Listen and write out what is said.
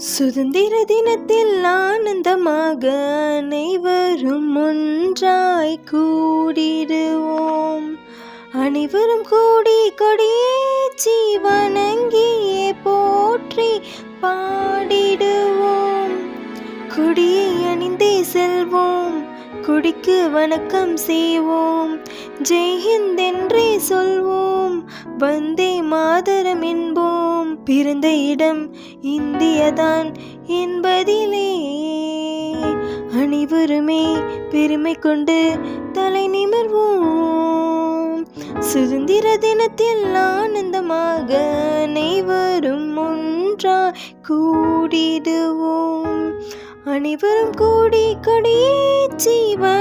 சுதந்திர தினத்தில் ஆனந்தமாக அனைவரும் ஒன்றாய் கூடிடுவோம். அனைவரும் கூடி கொடியேச்சி வணங்கியே போற்றி பாடிடுவோம். கொடியை அணிந்தே செல்வோம். குடிக்கு வணக்கம் செய்வோம். ஜெய்ஹிந்த் என்றே சொல்வோம். வந்தே மாதரம் என்போம். பிறந்த இடம் இந்தியதான் என்பதிலே. அனைவருமே பெருமை கொண்டு தலை நிமிர்வோம். சுதந்திர தினத்தில் ஆனந்தமாக அனைவரும் ஒன்றாய் கூடிடுவோம். அனைவரும் கூடி கொடியே வணங்கியே